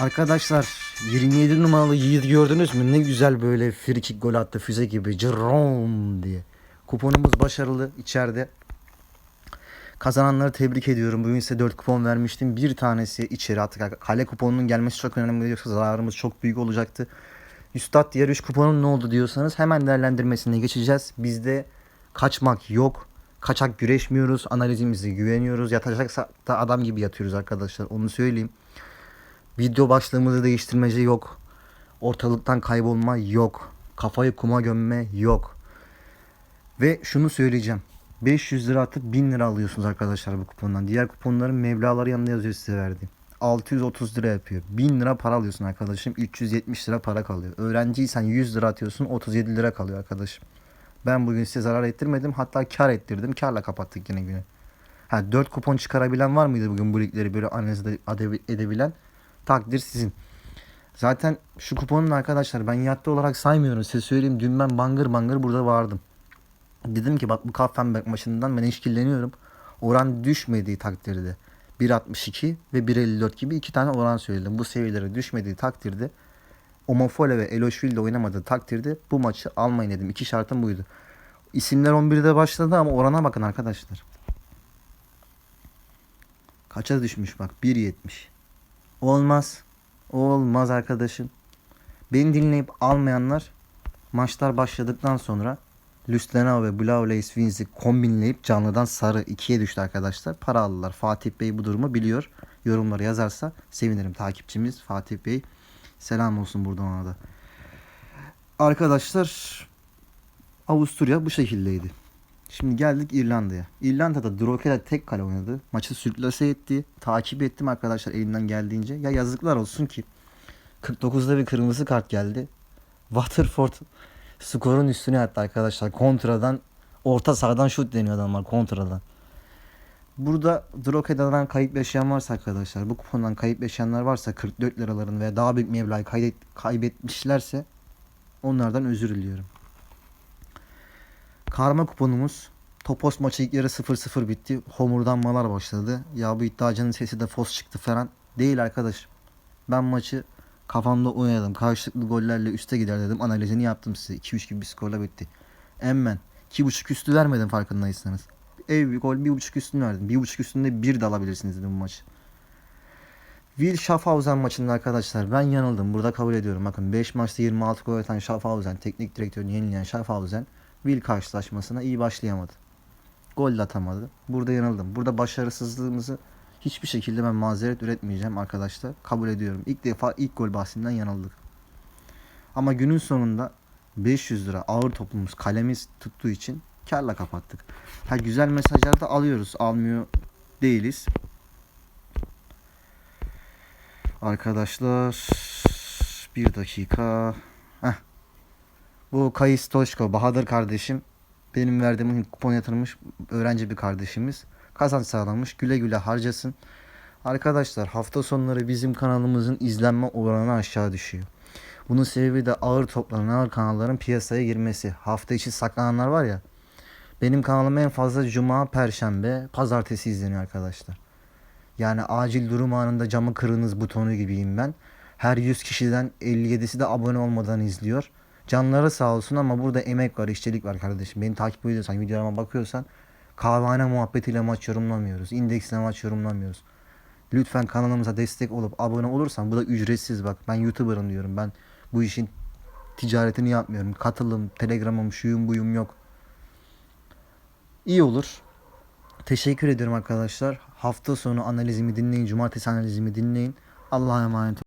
Arkadaşlar 27 numaralı Yiğit gördünüz mü? Ne güzel böyle free kick gol attı füze gibi. Cırrom diye. Kuponumuz başarılı içeride. Kazananları tebrik ediyorum. Bugün size 4 kupon vermiştim. Bir tanesi içeri attık. Kale kuponunun gelmesi çok önemli. Yoksa zararımız çok büyük olacaktı. Üstad diğer 3 kuponun ne oldu diyorsanız hemen değerlendirmesine geçeceğiz. Bizde kaçmak yok. Kaçak güreşmiyoruz. Analizimize güveniyoruz. Yatacaksa da adam gibi yatıyoruz arkadaşlar. Onu söyleyeyim. Video başlığımızı değiştirmece yok. Ortalıktan kaybolma yok. Kafayı kuma gömme yok. Ve şunu söyleyeceğim. 500 lira atıp 1000 lira alıyorsunuz arkadaşlar bu kupondan. Diğer kuponların meblaları yanında yazıyor size verdi. 630 lira yapıyor. 1000 lira para alıyorsun arkadaşım. 370 lira para kalıyor. Öğrenciysen 100 lira atıyorsun. 37 lira kalıyor arkadaşım. Ben bugün size zarar ettirmedim. Hatta kar ettirdim. Karla kapattık yine günü. Ha 4 kupon çıkarabilen var mıydı bugün bu ligleri böyle analiz ede- edebilen? Takdir sizin. Zaten şu kuponun arkadaşlar ben yattı olarak saymıyorum. Size söyleyeyim dün ben bangır bangır burada vardım. Dedim ki bak bu Kaffenberg maçından ben işkilleniyorum. Oran düşmediği takdirde 1.62 ve 1.54 gibi iki tane oran söyledim. Bu seviyelere düşmediği takdirde Omofole ve Eloşvili oynamadığı takdirde bu maçı almayın dedim. İki şartım buydu. İsimler 11'de başladı ama orana bakın arkadaşlar. Kaça düşmüş bak 1.70. Olmaz. Olmaz arkadaşım. Beni dinleyip almayanlar maçlar başladıktan sonra Lustenau ve Blau Lace Wins'i kombinleyip canlıdan sarı ikiye düştü arkadaşlar. Para aldılar. Fatih Bey bu durumu biliyor. Yorumları yazarsa sevinirim. Takipçimiz Fatih Bey. Selam olsun buradan ona da. Arkadaşlar Avusturya bu şekildeydi. Şimdi geldik İrlanda'ya. İrlanda'da Droghead tek kale oynadı. Maçı sürklase etti. Takip ettim arkadaşlar elinden geldiğince. Ya yazıklar olsun ki 49'da bir kırmızı kart geldi. Waterford skorun üstüne yattı arkadaşlar. Kontradan orta sahadan şut deniyor adamlar kontradan. Burada Drogheda'dan kayıp yaşayan varsa arkadaşlar bu kupondan kayıp yaşayanlar varsa 44 liraların veya daha büyük meblağı kaybetmişlerse onlardan özür diliyorum. Karma kuponumuz Topos maçı ilk yarı 0-0 bitti. Homurdanmalar başladı. Ya bu iddiacının sesi de fos çıktı falan. Değil arkadaş. Ben maçı kafamda oynadım. Karşılıklı gollerle üste gider dedim. Analizini yaptım size. 2-3 gibi bir skorla bitti. Emmen. 2.5 üstü vermedim farkındaysanız. Ev bir gol 1.5 üstünü verdim. 1.5 üstünde 1 de alabilirsiniz dedim bu maçı. Will Schaffhausen maçında arkadaşlar ben yanıldım. Burada kabul ediyorum. Bakın 5 maçta 26 gol atan Schaffhausen, teknik direktörünü yenileyen Schaffhausen Will karşılaşmasına iyi başlayamadı. Gol atamadı. Burada yanıldım. Burada başarısızlığımızı hiçbir şekilde ben mazeret üretmeyeceğim arkadaşlar. Kabul ediyorum. İlk defa ilk gol bahsinden yanıldık. Ama günün sonunda 500 lira ağır topumuz kalemiz tuttuğu için karla kapattık. Ha güzel mesajlar da alıyoruz. Almıyor değiliz. Arkadaşlar bir dakika. Heh. Bu Kayıs Toşko Bahadır kardeşim benim verdiğim kupon yatırmış öğrenci bir kardeşimiz. Kazanç sağlamış. Güle güle harcasın. Arkadaşlar hafta sonları bizim kanalımızın izlenme oranı aşağı düşüyor. Bunun sebebi de ağır toplanan ağır kanalların piyasaya girmesi. Hafta içi saklananlar var ya. Benim kanalım en fazla cuma, perşembe, pazartesi izleniyor arkadaşlar. Yani acil durum anında camı kırınız butonu gibiyim ben. Her 100 kişiden 57'si de abone olmadan izliyor. Canları sağ olsun ama burada emek var, işçilik var kardeşim. Beni takip ediyorsan, videolarıma bakıyorsan kahvehane muhabbetiyle maç yorumlamıyoruz. İndeksle maç yorumlamıyoruz. Lütfen kanalımıza destek olup abone olursan bu da ücretsiz bak. Ben YouTuber'ım diyorum. Ben bu işin ticaretini yapmıyorum. Katılım, Telegram'ım, şuyum buyum yok. İyi olur. Teşekkür ediyorum arkadaşlar. Hafta sonu analizimi dinleyin. Cumartesi analizimi dinleyin. Allah'a emanet olun.